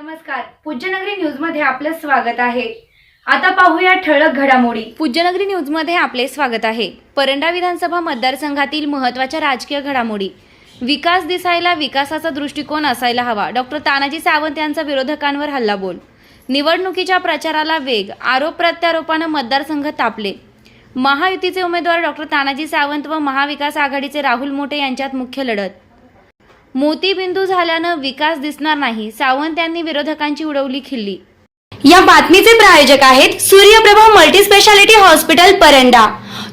नमस्कार. पूज्यनगरी न्यूजमध्ये आपलं स्वागत आहे. आता पाहूया ठळक घडामोडी. पूज्यनगरी न्यूजमध्ये आपले स्वागत आहे. परंडा विधानसभा मतदारसंघातील महत्त्वाच्या राजकीय घडामोडी. विकास दिसायला विकासाचा दृष्टिकोन असायला हवा. डॉक्टर तानाजी सावंत यांचा विरोधकांवर हल्लाबोल. निवडणुकीच्या प्रचाराला वेग आरोप प्रत्यारोपानं मतदारसंघ तापले. महायुतीचे उमेदवार डॉक्टर तानाजी सावंत व महाविकास आघाडीचे राहुल मोठे यांच्यात मुख्य लढत. मोतीबिंदू झाल्यानं विकास दिसणार नाही. सावंत यांनी विरोधकांची उडवली खिल्ली. या बातमीचे प्रायोजक आहेत सूर्यप्रभा मल्टीस्पेशालिटी हॉस्पिटल परंडा.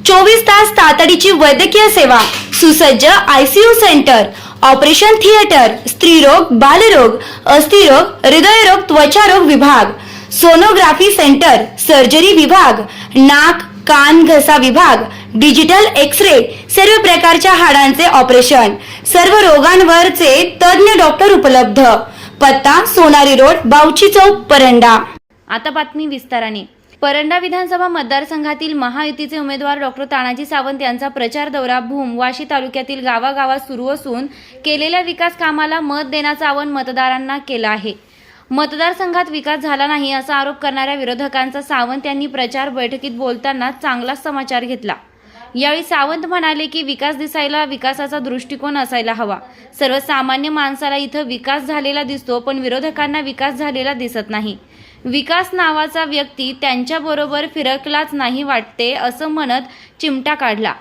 चोवीस तास तातडीची वैद्यकीय सेवा सुसज्ज आयसीयू सेंटर ऑपरेशन थिएटर स्त्रीरोग बालरोग अस्थिरोग हृदयरोग त्वचारोग विभाग सोनोग्राफी सेंटर सर्जरी विभाग नाक कान घसा विभाग डिजिटल एक्स रे सर्व प्रकारच्या हाडांचे ऑपरेशन. सर्व रोगांवरचे तज्ज्ञ डॉक्टर उपलब्ध. पत्ता सोनारी रोड बावची चौक परंडा. आता बातमी विस्ताराने. परंडा विधानसभा मतदारसंघातील महायुतीचे उमेदवार डॉक्टर तानाजी सावंत यांचा प्रचार दौरा भूम वाशी तालुक्यातील गावागावात सुरू असून केलेल्या विकास कामाला मत देण्याचं आवाहन मतदारांना केलं आहे. मतदारसंघात विकास झाला नाही असा आरोप करणाऱ्या विरोधकांचा सावंत यांनी प्रचार बैठकीत बोलताना चांगलाच समाचार घेतला. यावेळी सावंत म्हणाले की विकास दिसायला विकासाचा दृष्टिकोन असायला हवा. सर्वसामान्य माणसाला इथं विकास झालेला दिसतो पण विरोधकांना विकास झालेला दिसत नाही. विकास नावाचा व्यक्ती त्यांच्याबरोबर फिरकलाच नाही वाटते असं म्हणत चिमटा काढला.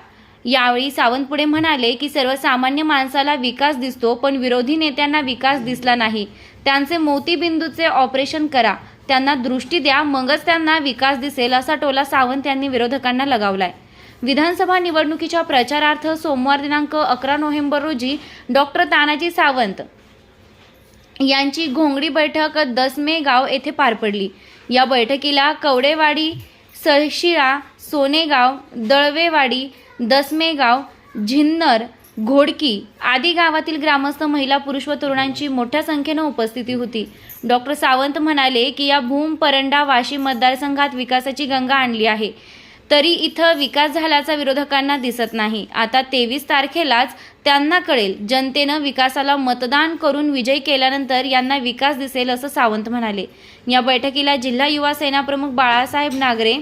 यावेळी सावंत पुढे म्हणाले की सर्वसामान्य माणसाला विकास दिसतो पण विरोधी नेत्यांना विकास दिसला नाही. त्यांचे मोतीबिंदूचे ऑपरेशन करा. त्यांना दृष्टी द्या मगच त्यांना विकास दिसेल असा टोला सावंत यांनी विरोधकांना लगावलाय. विधानसभा निवडणुकीच्या प्रचारार्थ सोमवार दिनांक अकरा नोव्हेंबर रोजी डॉक्टर तानाजी सावंत यांची घोंगडी बैठक दसमे गाव येथे पार पडली. या बैठकीला कवडेवाडी सळशिळा सोनेगाव दळवेवाडी दसमेगाव झिन्नर घोडकी आदी गावातील ग्रामस्थ महिला पुरुष व तरुणांची मोठ्या संख्येनं उपस्थिती होती. डॉक्टर सावंत म्हणाले की या भूम परंडा वाशिम मतदारसंघात विकासाची गंगा आणली आहे. तरी इथं विकास झाल्याचा विरोधकांना दिसत नाही. आता तेवीस तारखेलाच त्यांना कळेल. जनतेनं विकासाला मतदान करून विजय केल्यानंतर यांना विकास दिसेल असं सावंत म्हणाले. या बैठकीला जिल्हा युवा सेना प्रमुख बाळासाहेब नागरे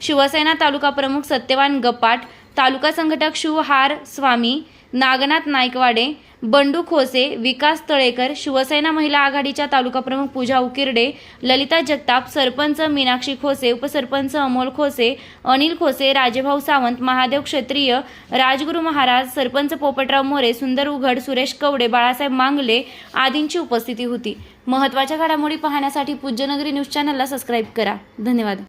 शिवसेना तालुका प्रमुख सत्यवान गपाट तालुका संघटक शिवहार स्वामी नागनाथ नायकवाडे बंडू खोसे विकास तळेकर शिवसेना महिला आघाडीच्या तालुका प्रमुख पूजा उकिरडे ललिता जगताप सरपंच मीनाक्षी खोसे उपसरपंच अमोल खोसे अनिल खोसे राजेभाऊ सावंत महादेव क्षत्रिय राजगुरू महाराज सरपंच पोपटराव मोरे सुंदर उघड सुरेश कवडे बाळासाहेब मांगले आदींची उपस्थिती होती. महत्त्वाच्या घडामोडी पाहण्यासाठी पूज्यनगरी न्यूज चॅनलला सबस्क्राईब करा. धन्यवाद.